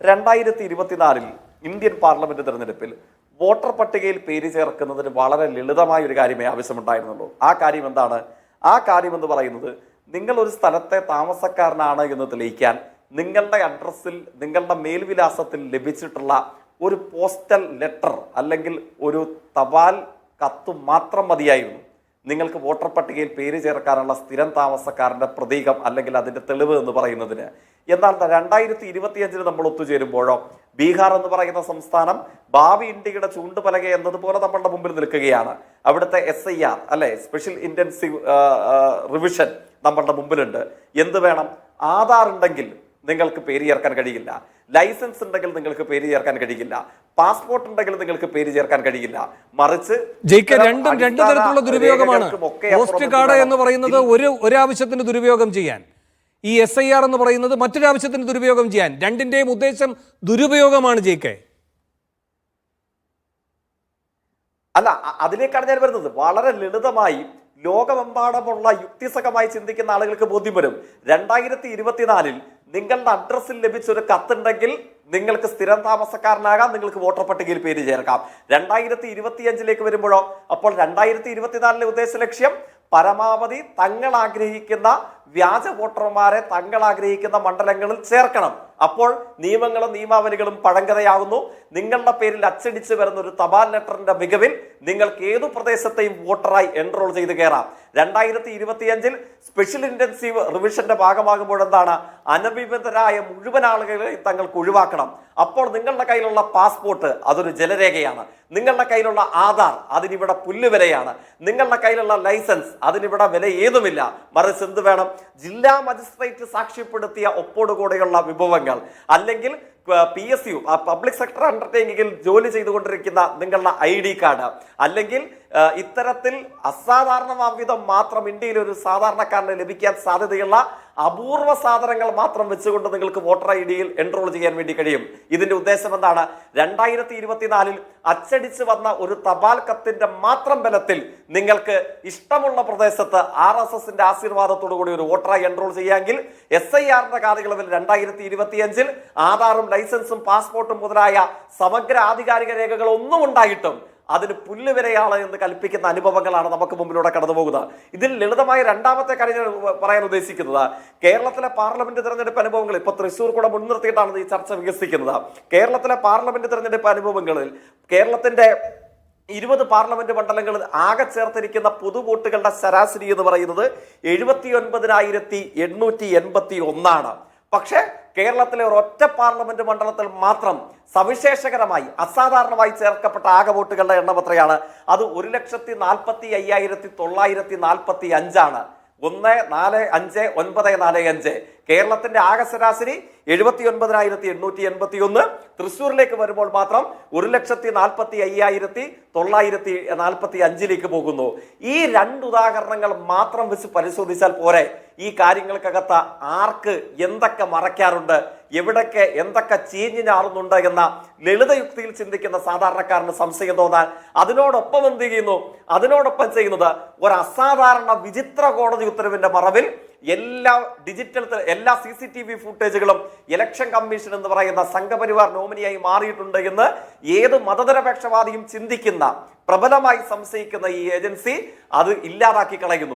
രണ്ടായിരത്തി ഇരുപത്തിനാലിൽ Indian parliament തെരഞ്ഞെടുപ്പിൽ വോട്ടർ പട്ടികയിൽ പേര് ചേർക്കുന്നതിന് വളരെ ലളിതമായ ഒരു കാര്യമേ ആവശ്യമുണ്ടായിരുന്നുള്ളൂ. ആ കാര്യം എന്താണ്? ആ കാര്യം എന്ന് പറയുന്നത് നിങ്ങൾ ഒരു സ്ഥലത്തെ താമസക്കാരനാണ് എന്ന് തെളിയിക്കാൻ നിങ്ങളുടെ അഡ്രസ്സിൽ നിങ്ങളുടെ മേൽവിലാസത്തിൽ ലഭിച്ചിട്ടുള്ള ഒരു പോസ്റ്റൽ ലെറ്റർ അല്ലെങ്കിൽ ഒരു തപാൽ കത്ത് മാത്രം മതിയായിരുന്നു. നിങ്ങൾക്ക് വോട്ടർ പട്ടികയിൽ പേര് ചേർക്കാനുള്ള സ്ഥിരം താമസക്കാരന്റെ പ്രതീകം അല്ലെങ്കിൽ അതിന്റെ തെളിവ് എന്ന് പറയുന്നതിന്. എന്നാൽ രണ്ടായിരത്തി ഇരുപത്തിയഞ്ചിന് നമ്മൾ ഒത്തുചേരുമ്പോഴോ ബീഹാർ എന്ന് പറയുന്ന സംസ്ഥാനം ഭാവി ഇന്ത്യയുടെ ചൂണ്ടുപലക എന്നതുപോലെ നമ്മളുടെ മുമ്പിൽ നിൽക്കുകയാണ്. അവിടുത്തെ എസ് ഐ ആർ അല്ലെ സ്പെഷ്യൽ ഇന്റൻസീവ് റിവിഷൻ നമ്മളുടെ മുമ്പിലുണ്ട്. എന്ത് വേണം? ആധാർ ഉണ്ടെങ്കിൽ നിങ്ങൾക്ക് പേര് ചേർക്കാൻ കഴിയില്ല. ലൈസൻസ് ഉണ്ടെങ്കിൽ നിങ്ങൾക്ക് പേര് ചേർക്കാൻ കഴിയില്ല. പാസ്പോർട്ട് ഉണ്ടെങ്കിൽ നിങ്ങൾക്ക് പേര് ചേർക്കാൻ കഴിയില്ല. മറിച്ച് ജയിക്ക് രണ്ടും രണ്ട് തരത്തിലുള്ള ദുരുപയോഗമാണ്. പോസ്റ്റ് കാർഡ് എന്ന് പറയുന്നത് ഒരു ഒരാവശ്യത്തിന് ദുരുപയോഗം ചെയ്യാൻ. ഈ എസ് ഐ ആർ എന്ന് പറയുന്നത് മറ്റൊരാവശ്യത്തിന് ദുരുപയോഗം ചെയ്യാൻ. രണ്ടിന്റെയും ഉദ്ദേശം ദുരുപയോഗമാണ് ജയിക്കെ. അല്ല അതിലേക്കാണ് ഞാൻ വരുന്നത്. വളരെ ലളിതമായി ലോകമെമ്പാടുമുള്ള യുക്തിസഹമായി ചിന്തിക്കുന്ന ആളുകൾക്ക് ബോധ്യം വരും. രണ്ടായിരത്തി ഇരുപത്തിനാലിൽ നിങ്ങളുടെ അഡ്രസ്സിൽ ലഭിച്ച ഒരു കത്തുണ്ടെങ്കിൽ നിങ്ങൾക്ക് സ്ഥിരം താമസക്കാരനാകാം നിങ്ങൾക്ക് വോട്ടർ പട്ടികയിൽ പേര് ചേർക്കാം. രണ്ടായിരത്തി ഇരുപത്തിയഞ്ചിലേക്ക് വരുമ്പോഴോ അപ്പോൾ രണ്ടായിരത്തി ഇരുപത്തിനാലിലെ ഉദ്ദേശ ലക്ഷ്യം പരമാവധി തങ്ങൾ ആഗ്രഹിക്കുന്ന വ്യാജ വോട്ടർമാരെ തങ്ങൾ ആഗ്രഹിക്കുന്ന മണ്ഡലങ്ങളിൽ ചേർക്കണം. അപ്പോൾ നിയമങ്ങളും നിയമാവലികളും പഴങ്കതയാകുന്നു നിങ്ങളുടെ പേരിൽ അച്ചടിച്ച് വരുന്ന ഒരു തപാൽ ലെറ്ററിന്റെ മികവിൽ നിങ്ങൾക്ക് ഏതു പ്രദേശത്തെയും വോട്ടറായി എൻറോൾ ചെയ്ത് കയറാം രണ്ടായിരത്തി ഇരുപത്തിയഞ്ചിൽ സ്പെഷ്യൽ ഇന്റൻസീവ് റിവിഷന്റെ ഭാഗമാകുമ്പോഴെന്താണ്? അനഭിബന്ധരായ മുഴുവൻ ആളുകളെയും തങ്ങൾക്ക് ഒഴിവാക്കണം. അപ്പോൾ നിങ്ങളുടെ കയ്യിലുള്ള പാസ്പോർട്ട് അതൊരു ജലരേഖയാണ്. നിങ്ങളുടെ കയ്യിലുള്ള ആധാർ അതിനിവിടെ പുല്ലുവിലയാണ്. നിങ്ങളുടെ കയ്യിലുള്ള ലൈസൻസ് അതിനിവിടെ വില ഏതുമില്ല. മറിച്ച് എന്ത് വേണം? ജില്ലാ മജിസ്ട്രേറ്റ് സാക്ഷ്യപ്പെടുത്തിയ ഒപ്പോടുകൂടെയുള്ള വിഭവങ്ങൾ. അല്ലെങ്കിൽ P S U public sector അണ്ടർടേക്കിങ്ങിൽ ജോലി ചെയ്തുകൊണ്ടിരിക്കുന്ന നിങ്ങളുടെ ഐ ഡി കാർഡ് അല്ലെങ്കിൽ ഇത്തരത്തിൽ അസാധാരണമാവിധം മാത്രം ഇന്ത്യയിൽ ഒരു സാധാരണക്കാരന് ലഭിക്കാൻ സാധ്യതയുള്ള അപൂർവ സാധനങ്ങൾ മാത്രം വെച്ചുകൊണ്ട് നിങ്ങൾക്ക് വോട്ടർ ഐ ഡിയിൽ എൻറോൾ ചെയ്യാൻ വേണ്ടി കഴിയും. ഇതിന്റെ ഉദ്ദേശം എന്താണ്? രണ്ടായിരത്തി ഇരുപത്തിനാലിൽ അച്ചടിച്ചു വന്ന ഒരു തപാൽ കത്തിന്റെ മാത്രം ബലത്തിൽ നിങ്ങൾക്ക് ഇഷ്ടമുള്ള പ്രദേശത്ത് ആർ എസ് എസിന്റെ ആശീർവാദത്തോടു കൂടി ഒരു വോട്ടറായി എൻറോൾ ചെയ്യാമെങ്കിൽ എസ് ഐ ആറിന്റെ കാലയളവിൽ രണ്ടായിരത്തി ഇരുപത്തിയഞ്ചിൽ ആധാറും ലൈസൻസും പാസ്പോർട്ടും മുതലായ സമഗ്ര ആധികാരിക രേഖകൾ ഒന്നും ഉണ്ടായിട്ടും അതിന് പുല്ലുവരെയാണ് എന്ന് കൽപ്പിക്കുന്ന അനുഭവങ്ങളാണ് നമുക്ക് മുമ്പിലൂടെ കടന്നുപോകുന്നത്. ഇതിൽ ലളിതമായ രണ്ടാമത്തെ കാര്യം പറയാൻ ഉദ്ദേശിക്കുന്നത്. കേരളത്തിലെ പാർലമെന്റ് തെരഞ്ഞെടുപ്പ് അനുഭവങ്ങൾ ഇപ്പൊ തൃശ്ശൂർ കൂടെ മുൻനിർത്തിയിട്ടാണ് ഈ ചർച്ച വികസിക്കുന്നത്. കേരളത്തിലെ പാർലമെന്റ് തെരഞ്ഞെടുപ്പ് അനുഭവങ്ങളിൽ കേരളത്തിന്റെ ഇരുപത് പാർലമെന്റ് മണ്ഡലങ്ങളിൽ ആകെ ചേർത്തിരിക്കുന്ന പൊതു വോട്ടുകളുടെ ശരാശരി എന്ന് പറയുന്നത് എഴുപത്തി ഒൻപതിനായിരത്തി എണ്ണൂറ്റി എൺപത്തി ഒന്നാണ് പക്ഷേ കേരളത്തിലെ ഒരു ഒറ്റ പാർലമെന്റ് മണ്ഡലത്തിൽ മാത്രം സവിശേഷകരമായി അസാധാരണമായി ചേർക്കപ്പെട്ട ആകെ വോട്ടുകളുടെ എണ്ണം എത്രയാണ്? അത് ഒരു ലക്ഷത്തി നാൽപ്പത്തി അയ്യായിരത്തി തൊള്ളായിരത്തി നാൽപ്പത്തി അഞ്ചാണ്. ഒന്ന് നാല് അഞ്ച് ഒൻപത് നാല് അഞ്ച്. കേരളത്തിന്റെ ആകെ ശരാശരി എഴുപത്തി ഒൻപതിനായിരത്തി എണ്ണൂറ്റി എൺപത്തി ഒന്ന് തൃശ്ശൂരിലേക്ക് വരുമ്പോൾ മാത്രം ഒരു ലക്ഷത്തി നാൽപ്പത്തി അയ്യായിരത്തി തൊള്ളായിരത്തി നാൽപ്പത്തി അഞ്ചിലേക്ക് പോകുന്നു. ഈ രണ്ട് ഉദാഹരണങ്ങൾ മാത്രം വെച്ച് പരിശോധിച്ചാൽ പോരെ. ഈ കാര്യങ്ങൾക്കകത്ത് ആർക്ക് എന്തൊക്കെ മറയ്ക്കാറുണ്ട്? എവിടൊക്കെ എന്തൊക്കെ ചീഞ്ഞു ഞാറുന്നുണ്ട് എന്ന ലളിതയുക്തിയിൽ ചിന്തിക്കുന്ന സാധാരണക്കാരന് സംശയം തോന്നാൻ അതിനോടൊപ്പം എന്ത് ചെയ്യുന്നു? അതിനോടൊപ്പം ചെയ്യുന്നത് ഒരു അസാധാരണ വിചിത്ര കോടതി ഉത്തരവിന്റെ മറവിൽ എല്ലാ ഡിജിറ്റൽ എല്ലാ സി സി ടി വി ഫുട്ടേജുകളും ഇലക്ഷൻ കമ്മീഷൻ എന്ന് പറയുന്ന സംഘപരിവാർ നോമിനിയായി മാറിയിട്ടുണ്ട് എന്ന് ഏത് മതനിരപേക്ഷവാദിയും ചിന്തിക്കുന്ന പ്രബലമായി സംശയിക്കുന്ന ഈ ഏജൻസി അത് ഇല്ലാതാക്കി കളയുന്നു.